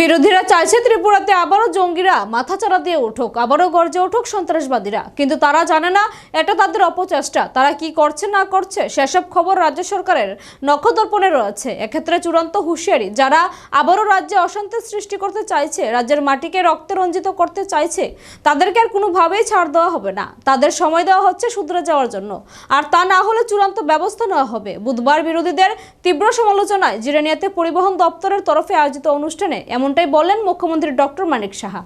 বিরোধীরা চাইছে ত্রিপুরাতে আবারও জঙ্গিরা মাথাচাড়া দিয়ে উঠুক, আবারও গর্জে উঠুক সন্ত্রাসবাদীরা। কিন্তু তারা জানে না, এটা তাদের অপচেষ্টা। তারা কি করছে, না করছে, সেসব খবর রাজ্য সরকারের নখদর্পণে রয়েছে। এক্ষেত্রে চূড়ান্ত হুঁশিয়ারি, যারা আবারও রাজ্যে অশান্তি সৃষ্টি করতে চাইছে, রাজ্যের মাটিকে রক্তে রঞ্জিত করতে চাইছে, তাদেরকে আর কোনোভাবেই ছাড় দেওয়া হবে না। তাদের সময় দেওয়া হচ্ছে শুধরে যাওয়ার জন্য। আর তা না হলে চূড়ান্ত ব্যবস্থা নেওয়া হবে। বুধবার বিরোধীদের তীব্র সমালোচনায় জিরানিয়াতে পরিবহন দপ্তরের তরফে আয়োজিত অনুষ্ঠানে এমনটাই বলেন মুখ্যমন্ত্রী ডক্টর মানিক সাহা।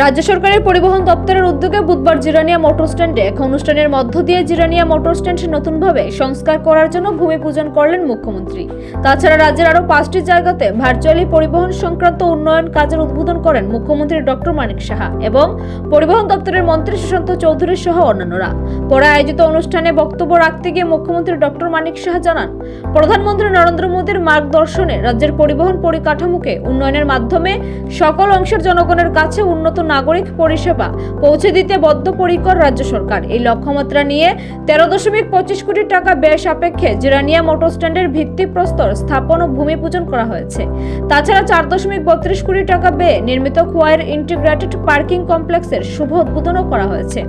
রাজ্য সরকারের পরিবহন দপ্তরের উদ্যোগে বুধবার জিরানিয়া মোটর স্ট্যান্ডে এক অনুষ্ঠানের মধ্য দিয়ে জিরানিয়া মোটর স্ট্যান্ড নতুনভাবে সংস্কার করার জন্য ভূমি পূজন করলেন মুখ্যমন্ত্রী। তাছাড়া রাজ্যের আরও পাঁচটি জায়গাতে ভার্চুয়ালি পরিবহন সংক্রান্ত উন্নয়ন কাজের উদ্বোধন করেন মুখ্যমন্ত্রী ডক্টর মানিক সাহা এবং পরিবহন দপ্তরের মন্ত্রী সুশান্ত চৌধুরী সহ অন্যান্যরা। পরে আয়োজিত অনুষ্ঠানে বক্তব্য রাখতে গিয়ে মুখ্যমন্ত্রী ডক্টর মানিক সাহা জানান, প্রধানমন্ত্রী নরেন্দ্র মোদীর মার্গদর্শনে রাজ্যের পরিবহন পরিকাঠামোকে উন্নয়নের মাধ্যমে সকল অংশের জনগণের কাছে উন্নত নাগরিক পরিষেবা পৌঁছে দিতে বদ্ধপরিকর রাজ্য সরকার। এই লক্ষ্যমাত্রা নিয়ে তেরো দশমিক পঁচিশ কোটি টাকা ব্যয় সাপেক্ষে জিরানিয়া মোটর স্ট্যান্ডের ভিত্তিপ্রস্তর স্থাপন ও ভূমি পূজন করা হয়েছে। তাছাড়া চার দশমিক বত্রিশ কোটি টাকা ব্যয়ে নির্মিত খোয়াইয়ের ইন্টিগ্রেটেড পার্কিং কমপ্লেক্সের শুভ উদ্বোধনও করা হয়েছে।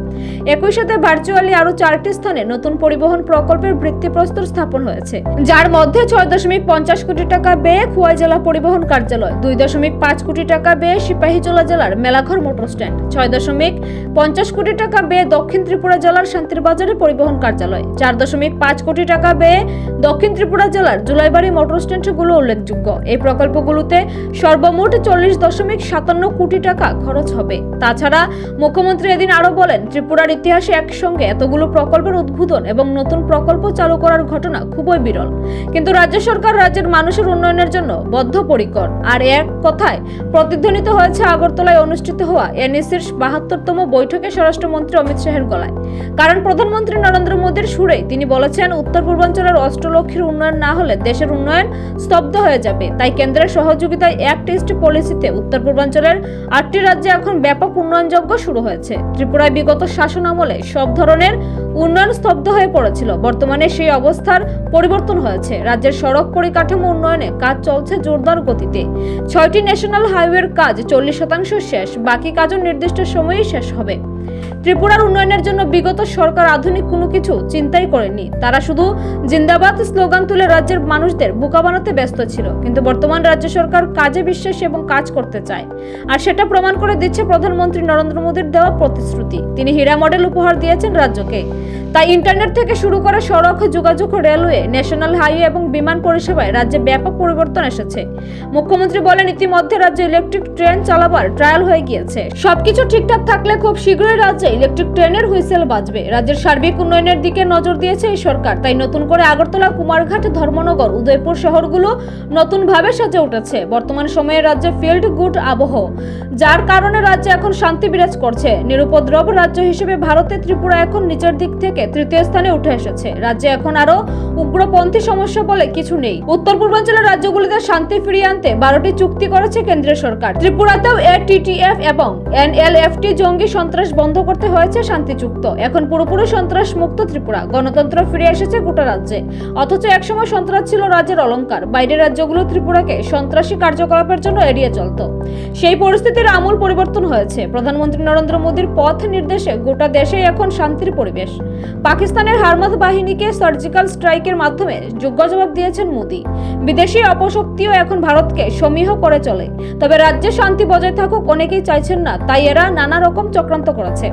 একই সাথে ভার্চুয়ালি আরও চারটি স্থানে নতুন পরিবহন প্রকল্পের ভিত্তিপ্রস্তর স্থাপন হয়েছে। যার মধ্যে ছয় দশমিক পঞ্চাশ কোটি টাকা ব্যয়ে খোয়াই জেলা পরিবহন কার্যালয়, দুই দশমিক পাঁচ কোটি টাকা ব্যয়ে সিপাহীজলা জেলার মেলাঘর মোটর স্ট্যান্ড। ছয় দশমিক পঞ্চাশ কোটি টাকা ব্যয়ে দক্ষিণ ত্রিপুরা জেলার শান্তির বাজারে পরিবহন কার্যালয়। চার দশমিক পাঁচ কোটি টাকা ব্যয়ে দক্ষিণ ত্রিপুরা জেলার জুলাইবাড়ি মোটর স্ট্যান্ডগুলো উল্লেখযোগ্য। এই প্রকল্পগুলোতে সর্বমোট চল্লিশ দশমিক সাতান্ন কোটি টাকা খরচ হবে। তাছাড়া মুখ্যমন্ত্রী এদিন আরও বলেন, ত্রিপুরার ইতিহাসে একসঙ্গে এতগুলো প্রকল্পের উদ্বোধন এবং নতুন প্রকল্প চালু করার ঘটনা খুবই বিরল। কিন্তু রাজ্য সরকার রাজ্যের মানুষের উন্নয়নের জন্য বদ্ধপরিকর। আর এক কথায়, প্রতিধ্বনিত হয়েছে আগরতলায় অনুষ্ঠিত হওয়া এনএসির বাহাত্তরতম বৈঠকে স্বরাষ্ট্রমন্ত্রী অমিত শাহের গলায়। কারণ প্রধানমন্ত্রী নরেন্দ্র মোদীর সুরে তিনি বলেছেন, উত্তর পূর্বাঞ্চলের অষ্টলক্ষীর উন্নয়ন না হলে দেশের উন্নয়ন স্তব্ধ হয়ে যাবে। তাই কেন্দ্রের সহযোগিতায় এক টেস্ট পলিসিতে উত্তর পূর্বাঞ্চলের আটটি রাজ্যে এখন ব্যাপক উন্নয়নযজ্ঞ শুরু হয়েছে। ত্রিপুরায় বিগত শাসন আমলে সব ধরনের উন্নয়ন স্তব্ধ হয়ে পড়েছিল। বর্তমানে সেই অবস্থার পরিবর্তন হয়েছে। রাজ্যের সড়ক পরিকাঠামো উন্নয়নে কাজ চলছে জোরদার গতিতে। ছয়টি ন্যাশনাল হাইওয়ের কাজ চল্লিশ শতাংশ শেষ। বাকি কাজও নির্দিষ্ট সময়েই শেষ হবে। ত্রিপুরার উন্নয়নের জন্য বিগত সরকার আধুনিক কোনো কিছু চিন্তাই করেনি তারা শুধু জিন্দাবাদ স্লোগান তুলে রাজ্যের মানুষদের বোকা বানাতে ব্যস্ত ছিল। কিন্তু বর্তমান রাজ্য সরকার কাজে বিশ্বাস এবং কাজ করতে চায়। আর সেটা প্রমাণ করে দিচ্ছে প্রধানমন্ত্রী নরেন্দ্র মোদীর দেওয়া প্রতিশ্রুতি। তিনি হীরা মডেল উপহার দিয়েছেন রাজ্যকে। তাই ইন্টারনেট থেকে শুরু করে সড়ক, যোগাযোগ, রেলওয়ে, ন্যাশনাল হাইওয়ে এবং বিমান পরিষেবায় রাজ্যে ব্যাপক পরিবর্তন এসেছে। মুখ্যমন্ত্রী বলেন, ইতিমধ্যে রাজ্যে ইলেকট্রিক ট্রেন চালাবার ট্রায়াল হয়ে গিয়েছে। সবকিছু ঠিকঠাক থাকলে খুব শীঘ্রই রাজ্যে ইলেকট্রিক ট্রেনের হুইসেল বাজবে। রাজ্যের সার্বিক উন্নয়নের দিকে নজর দিয়েছে এই সরকার। তাই নতুন করে আগরতলা, কুমারঘাট, ধর্মনগর, উদয়পুর শহরগুলো নতুনভাবে সাজে উঠেছে। বর্তমান সময়ে রাজ্যে ফিল্ড গুড আবহ, যার কারণে রাজ্যে এখন শান্তি বিরাজ করছে। নিরুপদ্রব রাজ্য হিসেবে ভারতে ত্রিপুরা এখন নিচের দিক থেকে তৃতীয় স্থানে উঠে এসেছে। রাজ্যে এখন আরও উগ্রপন্থী সমস্যা বলে কিছু নেই। উত্তর পূর্বাঞ্চলের রাজ্যগুলিতে শান্তি ফিরিয়ে আনতে বারোটি চুক্তি করেছে কেন্দ্রীয় সরকার। ত্রিপুরাতেও এটিটিএফ এবং এনএলএফটি জঙ্গি সন্ত্রাস বন্ধ করতে হয়েছে শান্তি চুক্ত এখন পুরোপুরি সন্ত্রাস মুক্ত ত্রিপুরা। গণতন্ত্র ফিরে এসেছে গোটা রাজ্যে। অথচ একসময় সন্ত্রাস ছিল রাজ্যের অলংকার। বাইরের রাজ্যগুলো ত্রিপুরাকে সন্ত্রাসী কার্যকলাপের জন্য এড়িয়ে চলত। সেই পরিস্থিতির আমূল পরিবর্তন হয়েছে। প্রধানমন্ত্রী নরেন্দ্র মোদীর পথ নির্দেশে গোটা দেশে এখন শান্তির পরিবেশ। পাকিস্তানের হারমাদ বাহিনীকে সার্জিক্যাল স্ট্রাইকের মাধ্যমে যোগ্য জবাব দিয়েছেন মোদী। বিদেশি অপশক্তিও এখন ভারতকে সমীহ করে চলে। তবে রাজ্যে শান্তি বজায় থাকুক অনেকেই চাইছেন না, তাই এরা নানা রকম চক্রান্ত করেছে।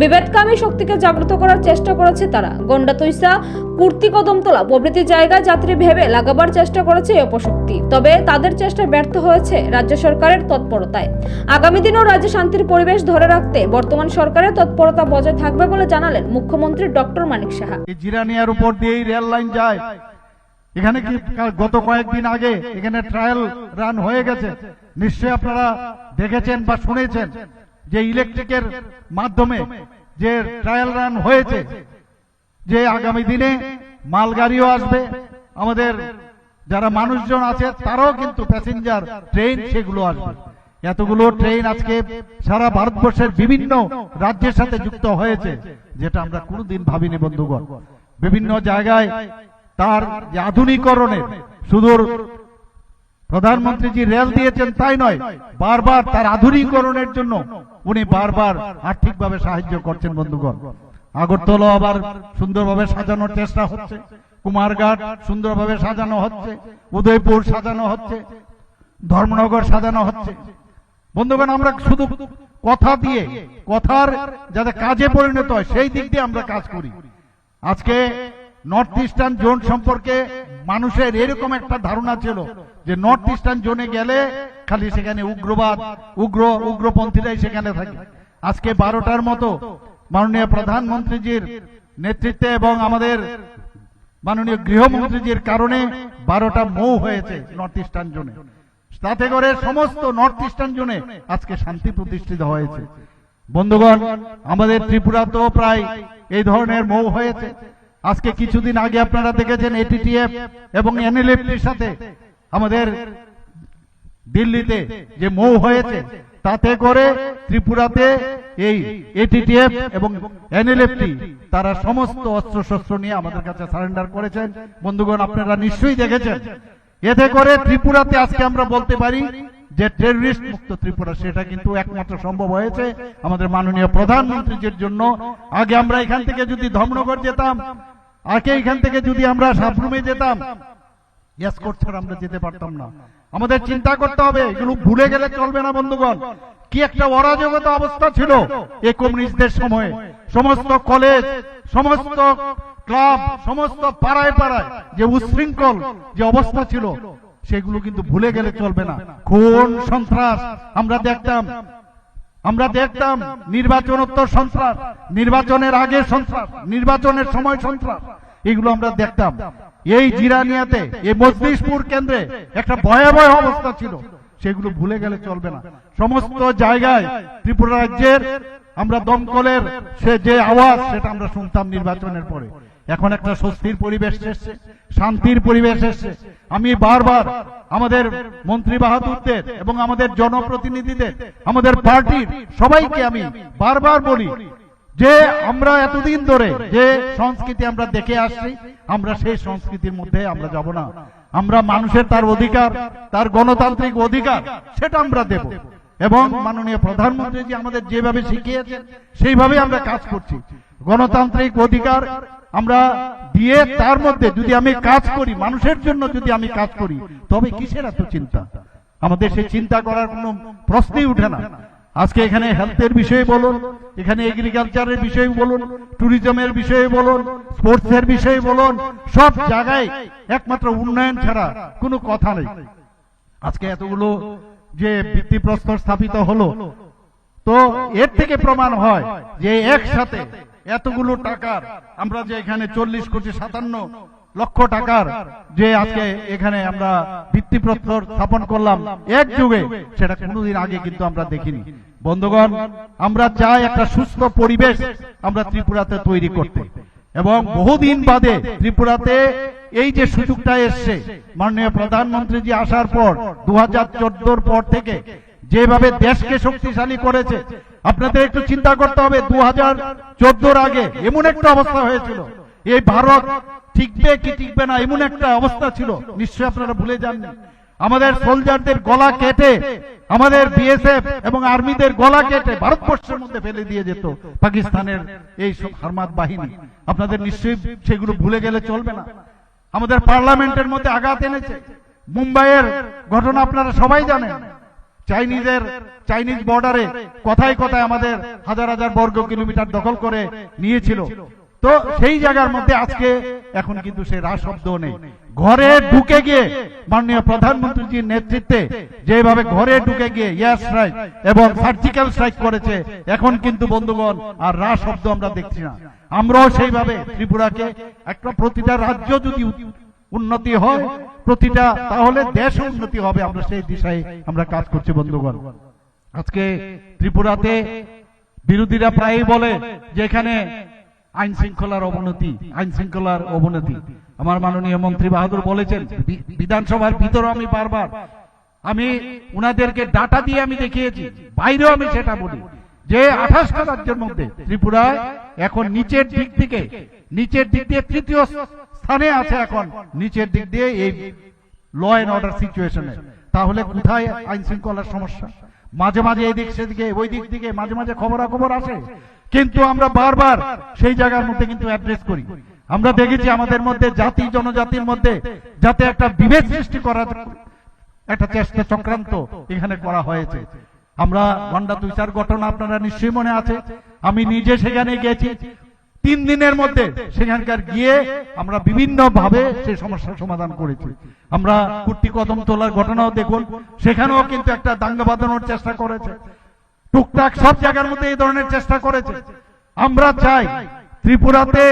বিভেদকামী শক্তিকে জাগ্রত করার চেষ্টা করেছে তারা। গন্ডা তৈসা কুর্তি কদমতলা প্রভৃতি জায়গায় যাত্রী ভেবে লাগাবার চেষ্টা করেছে অপশক্তি তবে তাদের চেষ্টা ব্যর্থ হয়েছে রাজ্য সরকারের তৎপরতায়। আগামী দিনেও রাজ্যে শান্তির পরিবেশ ধরে রাখতে বর্তমান সরকারের তৎপরতা বজায় থাকবে বলে জানালেন মুখ্যমন্ত্রী ডক্টর মানিক সাহা। জিরানিয়ার উপর দিয়েই রেল লাইন যায়। এখানে কি গত কয়েকদিন আগে এখানে ট্রায়াল রান হয়ে গেছে? নিশ্চয়ই আপনারা দেখেছেন বা শুনেছেন যে ইলেকট্রিকের মাধ্যমে যে ট্রায়াল রান হয়েছে যে আগামী দিনে মালগাড়িও আসবে। আমাদের যারা মানুষজন আছে, তারাও কিন্তু প্যাসেঞ্জার ট্রেন সেগুলো আসবে। এতগুলো ট্রেন আজকে সারা ভারতবর্ষের বিভিন্ন রাজ্যের সাথে যুক্ত হয়েছে, যেটা আমরা কোনোদিন ভাবিনি বন্ধুগণ। বিভিন্ন জায়গায় তার যে আধুনিকরণের সুদূর প্রধানমন্ত্রীজি রেল দিয়েছেন, তাই নয়, বারবার তার আধুনিকরণের জন্য উনি বারবার আর্থিকভাবে সাহায্য করছেন বন্ধুগণ। আগরতলা আবার সুন্দরভাবে সাজানোর চেষ্টা হচ্ছে। কুমারঘাট সুন্দরভাবে সাজানো হচ্ছে। উদয়পুর সাজানো হচ্ছে। ধর্মনগর সাজানো হচ্ছে। বন্ধুগণ, আমরা শুধু কথা দিয়ে, কথার যাতে কাজে পরিণত হয়, সেই দিক দিয়ে আমরা কাজ করি। আজকে নর্থ ইস্টার্ন জোন সম্পর্কে মানুষের এরকম একটা ধারণা ছিল যে নর্থ ইস্টার্ন জোনে গেলে খালি সেখানে উগ্রবাদ, উগ্র, উগ্রপন্থীরাই সেখানে থাকে। আজকে বারোটার মতো মাননীয় প্রধানমন্ত্রীজির নেতৃত্বে এবং আমাদের মাননীয় গৃহমন্ত্রীজির কারণে বারোটা মৌ হয়েছে নর্থ ইস্টার্ন জোনে তাতে করে সমস্ত নর্থ ইস্টার্ন জোনে আজকে শান্তি প্রতিষ্ঠিত হয়েছে। বন্ধুগণ, আমাদের ত্রিপুরাতেও প্রায় এই ধরনের মৌ হয়েছে। আজকে কিছুদিন আগে আপনারা দেখেছেন এটিটিএফ এবং এনএলএফটির সাথে আমাদের দিল্লিতে যে মৌ হয়েছে তাতে করে ত্রিপুরাতে এই এটিটিএফ এবং এনএলএফটি তারা সমস্ত অস্ত্র শস্ত্র নিয়ে আমাদের কাছে সারেন্ডার করেছেন। বন্ধুগণ, আপনারা নিশ্চয়ই দেখেছেন। এতে করে ত্রিপুরাতে আজকে আমরা বলতে পারি যে টেররিস্ট মুক্ত ত্রিপুরা, সেটা কিন্তু একমাত্র সম্ভব হয়েছে আমাদের মাননীয় প্রধানমন্ত্রীজির জন্য। আগে আমরা এখান থেকে যদি ধর্মনগর যেতাম, আগে এখান থেকে যদি আমরা সাবরুমে যেতাম এসকোর্ট ছাড়া আমরা যেতে পারতাম না। আমাদের চিন্তা করতে হবে, এগুলো ভুলে গেলে চলবে না, বন্ধুগণ। কি একটা অরাজকতা অবস্থা ছিল এই কমিউনিস্টদের সময়ে। সমস্ত কলেজ, সমস্ত ক্লাব, সমস্ত পাড়ায় পাড়ায় যে উশৃঙ্খল যে অবস্থা ছিল, সেগুলো কিন্তু ভুলে গেলে চলবে না। খুন, সন্ত্রাস, আমরা দেখতাম আমরা দেখতাম নির্বাচনোত্তর সন্ত্রাস, নির্বাচনের আগে সন্ত্রাস, নির্বাচনের সময় সন্ত্রাস। এগুলো আমরা দেখতাম। এই জিরানিয়াতে, এই মজলিশপুর কেন্দ্রে একটা ভয়াবহ অবস্থা ছিল। সেগুলো ভুলে গেলে চলবে না। সমস্ত জায়গায় ত্রিপুরা রাজ্যের আমরা দমকলের সে যে আওয়াজ, সেটা আমরা শুনতাম নির্বাচনের পরে। এখন একটা স্বস্তির পরিবেশ এসছে, শান্তির পরিবেশ এসছে। আমি বারবার আমাদের মন্ত্রী বাহাদুরদের এবং আমাদের জনপ্রতিনিধিদের, আমাদের পার্টির সবাইকে আমি বারবার বলি যে আমরা এতদিন ধরে যে সংস্কৃতি আমরা দেখে আসছি, আমরা সেই সংস্কৃতির মধ্যে আমরা যাব না। আমরা মানুষের তার অধিকার, তার গণতান্ত্রিক অধিকার, সেটা আমরা দেব। এবং মাননীয় প্রধানমন্ত্রীজি আমাদের যেভাবে শিখিয়েছেন, সেইভাবে আমরা কাজ করছি। গণতান্ত্রিক অধিকার আমরা দিয়ে তার মধ্যে যদি আমি কাজ করি, মানুষের জন্য যদি আমি কাজ করি, তবে কিসের এত চিন্তা? আমাদের সেই চিন্তা করার কোনো প্রশ্নই উঠে না। আজকে এখানে হেলথের বিষয়ে বলুন, এখানে এগ্রিকালচারের বিষয়ে বলুন ট্যুরিজমের বিষয়ে বলুন স্পোর্টসের বিষয়ে বলুন, সব জায়গায় একমাত্র উন্নয়ন ছাড়া কোনো কথা নেই। আজকে এতগুলো যে ভিত্তিপ্রস্তর স্থাপিত হলো, তো এর থেকে প্রমাণ হয় যে একসাথে এতগুলো টাকার, আমরা যে এখানে চল্লিশ কোটি সাতান্ন লক্ষ টাকার যে আজকে এখানে আমরা ভিত্তিপ্রস্তর স্থাপন করলাম, এক যুগে সেটা কোনোদিন আগে কিন্তু আমরা দেখিনি। বন্ধুগণ, আমরা চাই একটা সুস্থ পরিবেশ আমরা ত্রিপুরাতে তৈরি করতে। এবং বহুদিন বাদে ত্রিপুরাতে এই যে সুযোগটা এসছে, মাননীয় প্রধানমন্ত্রীজি আসার পর দু হাজার পর থেকে যেভাবে দেশকে শক্তিশালী করেছে, আপনাদের একটু চিন্তা করতে হবে দু হাজার আগে এমন একটা অবস্থা হয়েছিল। এই ভারত টিকবে কি টিকবে না? এমন একটা অবস্থা ছিল। নিশ্চয়ই আপনারা ভুলে যাননি। আমাদের সোলজারদের গলা কেটে, আমাদের বিএসএফ এবং আর্মিদের গলা কেটে ভারতবর্ষের মধ্যে ফেলে দিয়ে যেত পাকিস্তানের এই সব হারমাত বাহিনী। আপনাদের নিশ্চয়ই সেগুলো ভুলে গেলে চলবে না। আমাদের পার্লামেন্টের মধ্যে আঘাত এনেছে। মুম্বাইয়ের ঘটনা আপনারা সবাই জানেন। চাইনিজের চাইনিজ বর্ডারে কথায় কথায় আমাদের হাজার হাজার বর্গ কিলোমিটার দখল করে নিয়েছিল। তো সেই জায়গার মধ্যে আজকে এখন কিন্তু সে রাশব্দ নেই। ঘরে ঢুকে গিয়ে মাননীয় প্রধানমন্ত্রীজির নেতৃত্বে যেভাবে ঘরে ঢুকে গিয়ে এয়ার স্ট্রাইক এবং সার্জিক্যাল স্ট্রাইক করেছে, এখন কিন্তু বন্ধুগণ আর রা শব্দ আমরা দেখছি না। আমরাও সেইভাবে ত্রিপুরাকে একটা প্রতিটা রাজ্য যদি উন্নতি হয়, প্রতিটা তাহলে দেশ উন্নতি হবে, আমরা সেই দিশায় আমরা কাজ করছি বন্ধুগণ। আজকে ত্রিপুরাতে বিরোধীরা প্রায়ই বলে যে এখানে আইন শৃঙ্খলার অবনতি আইন শৃঙ্খলার অবনতি। আমার মাননীয় মন্ত্রী বাহাদুর বলেছেন বিধানসভার ভিতরে আমি বারবার, আমি উনাদেরকে ডাটা দিয়ে আমি দেখিয়েছি, বাইরেও আমি সেটা বলি। যে আঠাশটা রাজ্যের মধ্যে, ত্রিপুরায় এখন নিচের দিক থেকে, নিচের দিক দিয়ে তৃতীয় স্থানে আছে এখন, নিচের দিক দিয়ে এই ল অ্যান্ড অর্ডার সিচুয়েশনে তাহলে কোথায় আইন শৃঙ্খলার সমস্যা? মাঝে মাঝে এই দিক সেদিকে ওই দিক দিকে মাঝে মাঝে খবরাখবর আসে। কিন্তু আমরা বারবার সেই জায়গার মধ্যে কিন্তু অ্যাড্রেস করি। আমরা দেখেছি আমাদের মধ্যে, জাতি, জনজাতির মধ্যে যাতে একটা বিভেদ সৃষ্টি করার একটা চেষ্টা চক্রান্ত এখানে করা হয়েছে। আমরা গন্ডা তুষার ঘটনা আপনারা নিশ্চয়ই মনে আছে। আমি নিজে সেখানে গেছি তিন দিনের মধ্যে সেখানকার গিয়ে আমরা বিভিন্ন ভাবে সেই সমস্যার সমাধান করেছি। আমরা কুর্তি কদম তোলার ঘটনাও দেখুন সেখানেও কিন্তু একটা দাঙ্গা বাঁধানোর চেষ্টা করেছে। টুকটাক সব জায়গার মধ্যে এই ধরনের চেষ্টা করেছে। আমরা চাই ত্রিপুরাতে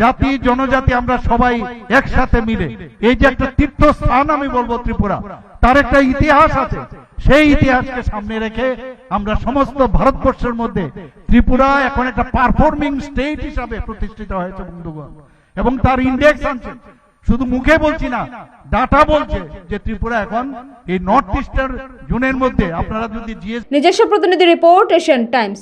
জাতি জনজাতি আমরা সবাই একসাথে মিলে। এই যে একটা তীর্থস্থান আমি বলব ত্রিপুরা। তার একটা ইতিহাস আছে। সেই ইতিহাসকে সামনে রেখে আমরা সমস্ত ভারতবর্ষের মধ্যে ত্রিপুরা এখন একটা পারফর্মিং স্টেট হিসাবে প্রতিষ্ঠিত হয়েছে বন্ধুগণ। এবং তার ইন্ডেক্স আনছে শুধু মুখে বলছি না ডাটা বলছে যে ত্রিপুরা এখন এই নর্থ ইস্টার জোনের মধ্যে। আপনারা যদি নিজস্ব প্রতিনিধি রিপোর্ট এশিয়ান টাইমস